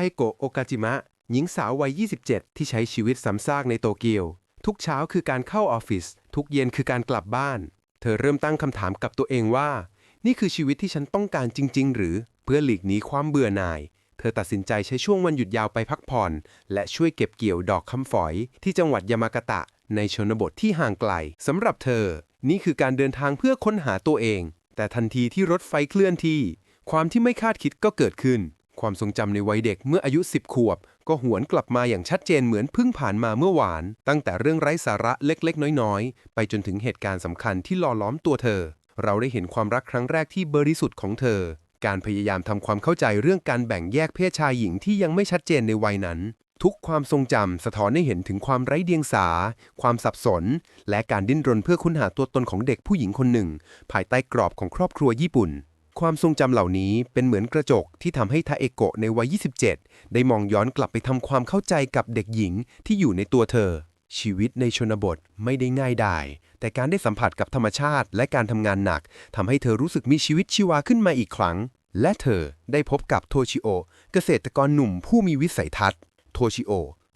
เอโกะโอกาจิมะ หญิงสาววัย 27 ที่ใช้ชีวิตซ้ำซากในโตเกียว ทุกเช้าคือการเข้าออฟฟิศ ทุกเย็นคือการกลับบ้าน เธอเริ่มตั้งคำถามกับตัวเองว่า นี่คือชีวิตที่ฉันต้องการจริง ๆ หรือ เพื่อหลีกหนีความเบื่อหน่าย เธอตัดสินใจใช้ช่วงวันหยุดยาวไปพักผ่อน และช่วยเก็บเกี่ยวดอกคำฝอย ที่จังหวัดยามากาตะ ในชนบทที่ห่างไกลสำหรับเธอ นี่คือการเดินทางเพื่อค้นหาตัวเอง แต่ทันทีที่รถไฟเคลื่อนที่ ความที่ไม่คาดคิดก็เกิดขึ้น ความทรงจำในวัยเด็กเมื่ออายุ 10 ขวบ ก็หวนกลับมาอย่างชัดเจนเหมือนเพิ่งผ่านมาเมื่อวาน ตั้งแต่เรื่องไร้สาระเล็กๆ น้อยๆ ไปจนถึงเหตุการณ์สำคัญที่ล่อล้อมตัวเธอ เราได้เห็นความรักครั้งแรกที่บริสุทธิ์ของเธอ การพยายามทำความเข้าใจเรื่องการแบ่งแยกเพศชายหญิงที่ยังไม่ชัดเจนในวัยนั้น ทุกความทรงจำสะท้อนให้เห็นถึงความไร้เดียงสา ความสับสน และการดิ้นรนเพื่อค้นหาตัวตนของเด็กผู้หญิงคนหนึ่ง ภายใต้กรอบของครอบครัวญี่ปุ่น ความทรงจำเหล่านี้เป็นเหมือนกระจกที่ทำให้ทาเอโกะในวัย 27 ได้มองย้อนกลับไปทำความเข้าใจกับเด็กหญิงที่อยู่ในตัวเธอ ชีวิตในชนบทไม่ได้ง่ายดาย แต่การได้สัมผัสกับธรรมชาติและการทำงานหนักทำให้เธอรู้สึกมีชีวิตชีวาขึ้นมาอีกครั้ง และเธอได้พบกับโทชิโอ เกษตรกรหนุ่มผู้มีวิสัยทัศน์ โทชิโอ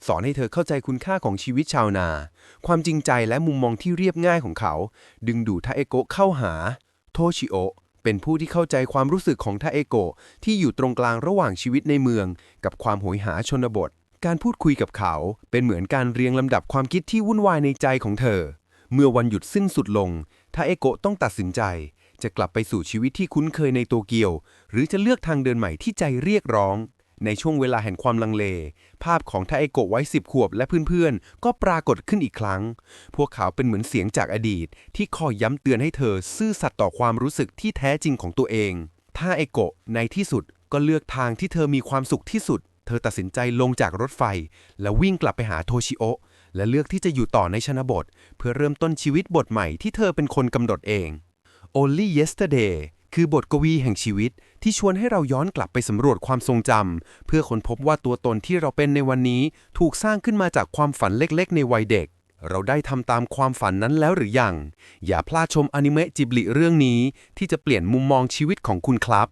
สอนให้เธอเข้าใจคุณค่าของชีวิตชาวนา ความจริงใจและมุมมองที่เรียบง่ายของเขา ดึงดูดทาเอโกะเข้าหา โทชิโอ เป็นผู้ที่เข้าใจความรู้สึกของทาเอโกะที่อยู่ตรงกลางระหว่างชีวิตในเมือง กับความโหยหาชนบท การพูดคุยกับเขาเป็นเหมือนการเรียงลำดับความคิดที่วุ่นวายในใจของเธอ เมื่อวันหยุดสิ้นสุดลงทาเอโกะต้องตัดสินใจ จะกลับไปสู่ชีวิตที่คุ้นเคยในโตเกียว หรือจะเลือกทางเดินใหม่ที่ใจเรียกร้อง ในช่วงเวลาแห่งความลังเล ภาพของทาเอโกะไว้สิบขวบและเพื่อนๆ ก็ปรากฏขึ้นอีกครั้ง พวกเขาเป็นเหมือนเสียงจากอดีต ที่คอยย้ำเตือนให้เธอซื่อสัตย์ต่อความรู้สึกที่แท้จริงของตัวเองทาเอโกะในที่สุดก็เลือกทางที่เธอมีความสุขที่สุด เธอตัดสินใจลงจากรถไฟ และวิ่งกลับไปหาโทชิโอะและเลือกที่จะอยู่ต่อในชนบท เพื่อเริ่มต้นชีวิตบทใหม่ที่เธอเป็นคนกำหนดเอง Only Yesterday คือบทกวีแห่งชีวิตที่ชวนให้เราย้อนกลับไปสำรวจความทรงจำเพื่อค้นพบว่าตัวตนที่เราเป็นในวันนี้ถูกสร้างขึ้นมาจากความฝันเล็กๆ ในวัยเด็ก เราได้ทำตามความฝันนั้นแล้วหรือยัง อย่าพลาดชมอนิเมะจิบลิเรื่องนี้ที่จะเปลี่ยนมุมมองชีวิตของคุณครับ